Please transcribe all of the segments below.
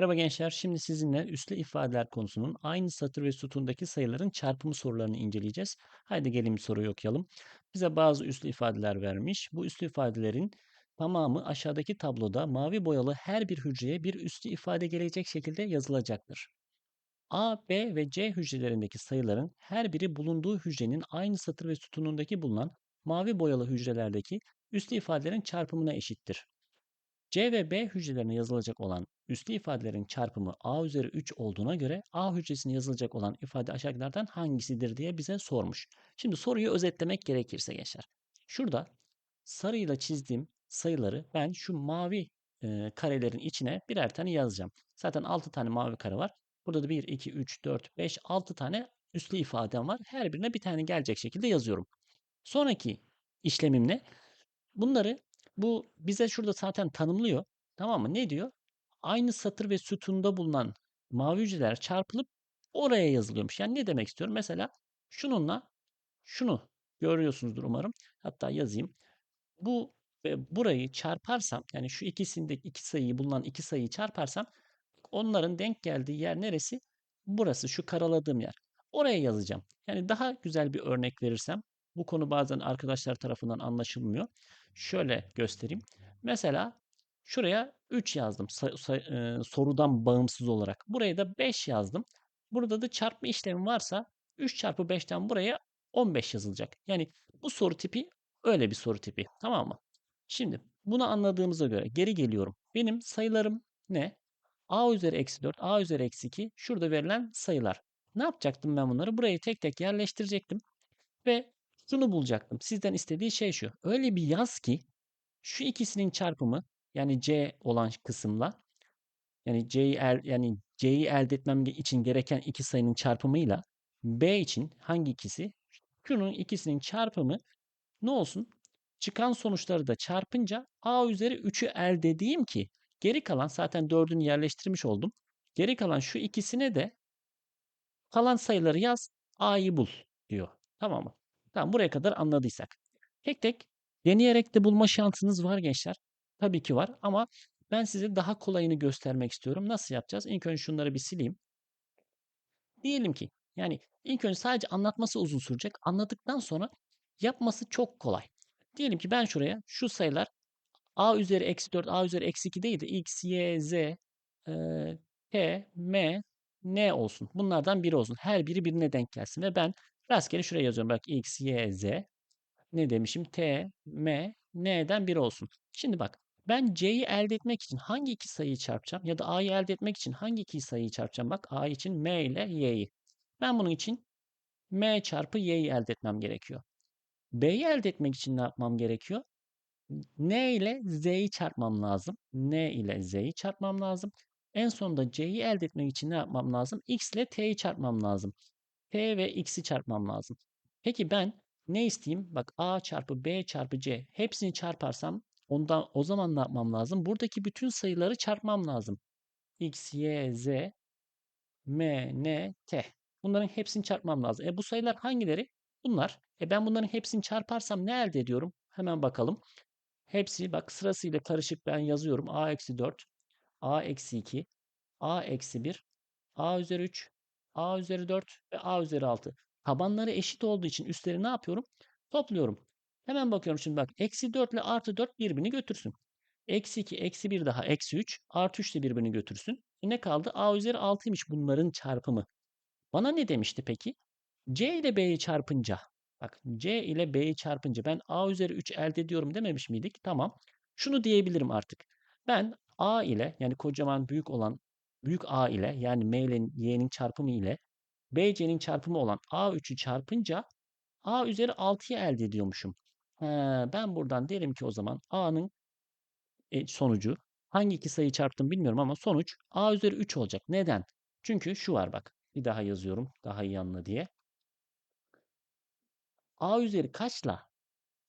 Merhaba gençler. Şimdi sizinle üslü ifadeler konusunun aynı satır ve sütundaki sayıların çarpımı sorularını inceleyeceğiz. Haydi gelin bir soruyu okuyalım. Bize bazı üslü ifadeler vermiş. Bu üslü ifadelerin tamamı aşağıdaki tabloda mavi boyalı her bir hücreye bir üslü ifade gelecek şekilde yazılacaktır. A, B ve C hücrelerindeki sayıların her biri bulunduğu hücrenin aynı satır ve sütunundaki bulunan mavi boyalı hücrelerdeki üslü ifadelerin çarpımına eşittir. C ve B hücrelerine yazılacak olan üslü ifadelerin çarpımı A üzeri 3 olduğuna göre A hücresine yazılacak olan ifade aşağıdakilerden hangisidir diye bize sormuş. Şimdi soruyu özetlemek gerekirse gençler. Şurada sarıyla çizdiğim sayıları ben şu mavi e, karelerin içine birer tane yazacağım. Zaten 6 tane mavi kare var. Burada da 1, 2, 3, 4, 5, 6 tane üslü ifadem var. Her birine bir tane gelecek şekilde yazıyorum. Sonraki işlemim ne? Bunları bu bize şurada zaten tanımlıyor. Tamam mı? Ne diyor? Aynı satır ve sütunda bulunan mavi hücreler çarpılıp oraya yazılıyormuş. Yani ne demek istiyorum? Mesela şununla şunu görüyorsunuzdur umarım. Hatta yazayım. Bu ve burayı çarparsam yani şu ikisindeki iki sayıyı bulunan iki sayıyı çarparsam onların denk geldiği yer neresi? Burası şu karaladığım yer. Oraya yazacağım. Yani daha güzel bir örnek verirsem bu konu bazen arkadaşlar tarafından anlaşılmıyor. Şöyle göstereyim. Mesela şuraya 3 yazdım e, sorudan bağımsız olarak. Buraya da 5 yazdım. Burada da çarpma işlemi varsa 3 çarpı 5'ten buraya 15 yazılacak. Yani bu soru tipi öyle bir soru tipi. Tamam mı? Şimdi bunu anladığımıza göre geri geliyorum. Benim sayılarım ne? a üzeri eksi 4, a üzeri eksi 2 şurada verilen sayılar. Ne yapacaktım ben bunları? Buraya tek tek yerleştirecektim. Ve şunu bulacaktım. Sizden istediği şey şu. Öyle bir yaz ki şu ikisinin çarpımı yani c olan kısımla yani c'yi el, yani c'yi elde etmem için gereken iki sayının çarpımıyla b için hangi ikisi? Şunun ikisinin çarpımı ne olsun? Çıkan sonuçları da çarpınca a üzeri 3'ü elde edeyim ki geri kalan zaten 4'ünü yerleştirmiş oldum. Geri kalan şu ikisine de kalan sayıları yaz a'yı bul diyor. Tamam mı? Tamam buraya kadar anladıysak. Tek tek deneyerek de bulma şansınız var gençler. Tabii ki var ama ben size daha kolayını göstermek istiyorum. Nasıl yapacağız? İlk önce şunları bir sileyim. Diyelim ki yani ilk önce sadece anlatması uzun sürecek. Anladıktan sonra yapması çok kolay. Diyelim ki ben şuraya şu sayılar a üzeri eksi 4, a üzeri eksi 2 değil de x, y, z, e, t, m, n olsun. Bunlardan biri olsun. Her biri birine denk gelsin. Ve ben rastgele şuraya yazıyorum. Bak x, y, z. Ne demişim? T, m, n'den biri olsun. Şimdi bak. Ben c'yi elde etmek için hangi iki sayıyı çarpacağım? Ya da a'yı elde etmek için hangi iki sayıyı çarpacağım? Bak a için m ile y'yi. Ben bunun için m çarpı y'yi elde etmem gerekiyor. b'yi elde etmek için ne yapmam gerekiyor? n ile z'yi çarpmam lazım. n ile z'yi çarpmam lazım. En sonunda c'yi elde etmek için ne yapmam lazım? x ile t'yi çarpmam lazım. T ve x'i çarpmam lazım. Peki ben ne isteyeyim? Bak a çarpı b çarpı c hepsini çarparsam ondan o zaman ne yapmam lazım? Buradaki bütün sayıları çarpmam lazım. x, y, z, m, n, t. Bunların hepsini çarpmam lazım. E bu sayılar hangileri? Bunlar. E ben bunların hepsini çarparsam ne elde ediyorum? Hemen bakalım. Hepsi bak sırasıyla karışık ben yazıyorum. a eksi 4, a eksi 2, a eksi 1, a üzeri 3, a üzeri 4 ve a üzeri 6. Tabanları eşit olduğu için üstleri ne yapıyorum? Topluyorum. Hemen bakıyorum şimdi bak. Eksi 4 ile artı 4 birbirini götürsün. Eksi 2, eksi 1 daha eksi 3. Artı 3 de birbirini götürsün. E ne kaldı? a üzeri 6'ymış bunların çarpımı. Bana ne demişti peki? c ile b'yi çarpınca. Bak c ile b'yi çarpınca ben a üzeri 3 elde ediyorum dememiş miydik? Tamam. Şunu diyebilirim artık. Ben a ile yani kocaman büyük olan büyük a ile yani m ile y'nin çarpımı ile bc'nin çarpımı olan a3'ü çarpınca a üzeri 6'yı elde ediyormuşum. He, ben buradan derim ki o zaman a'nın e, sonucu hangi iki sayıyı çarptım bilmiyorum ama sonuç a üzeri 3 olacak. Neden? Çünkü şu var bak. Bir daha yazıyorum daha iyi anla diye. a üzeri kaçla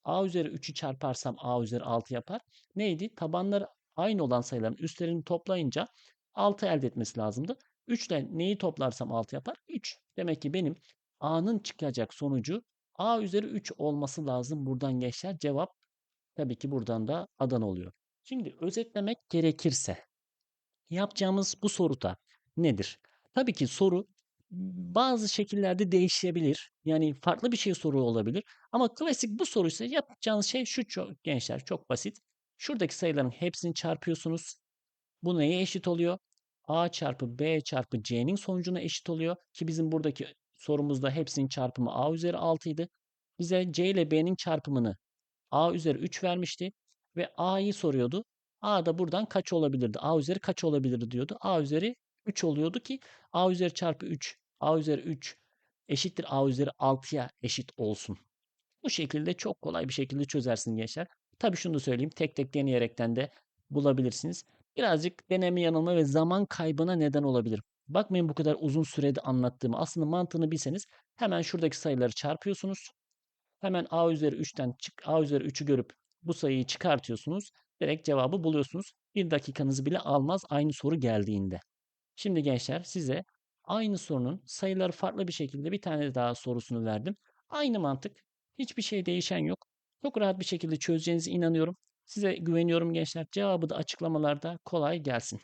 a üzeri 3'ü çarparsam a üzeri 6 yapar. Neydi? Tabanları aynı olan sayıların üstlerini toplayınca 6 elde etmesi lazımdı. 3 ile neyi toplarsam 6 yapar? 3. Demek ki benim a'nın çıkacak sonucu a üzeri 3 olması lazım buradan gençler. Cevap tabii ki buradan da Adana oluyor. Şimdi özetlemek gerekirse yapacağımız bu soruda nedir? Tabii ki soru bazı şekillerde değişebilir. Yani farklı bir şey soru olabilir. Ama klasik bu soruysa yapacağınız şey şu çok, gençler çok basit. Şuradaki sayıların hepsini çarpıyorsunuz. Bu neye eşit oluyor? A çarpı B çarpı C'nin sonucuna eşit oluyor. Ki bizim buradaki sorumuzda hepsinin çarpımı A üzeri 6 idi. Bize C ile B'nin çarpımını A üzeri 3 vermişti. Ve A'yı soruyordu. A da buradan kaç olabilirdi? A üzeri kaç olabilirdi diyordu. A üzeri 3 oluyordu ki A üzeri çarpı 3. A üzeri 3 eşittir A üzeri 6'ya eşit olsun. Bu şekilde çok kolay bir şekilde çözersiniz gençler. Tabii şunu da söyleyeyim. Tek tek deneyerekten de bulabilirsiniz. Birazcık deneme yanılma ve zaman kaybına neden olabilir. Bakmayın bu kadar uzun sürede anlattığımı. Aslında mantığını bilseniz hemen şuradaki sayıları çarpıyorsunuz. Hemen a üzeri 3'ten çık a üzeri 3'ü görüp bu sayıyı çıkartıyorsunuz. Direkt cevabı buluyorsunuz. Bir dakikanızı bile almaz aynı soru geldiğinde. Şimdi gençler size aynı sorunun sayıları farklı bir şekilde bir tane daha sorusunu verdim. Aynı mantık. Hiçbir şey değişen yok. Çok rahat bir şekilde çözeceğinize inanıyorum. Size güveniyorum gençler. Cevabı da açıklamalarda kolay gelsin.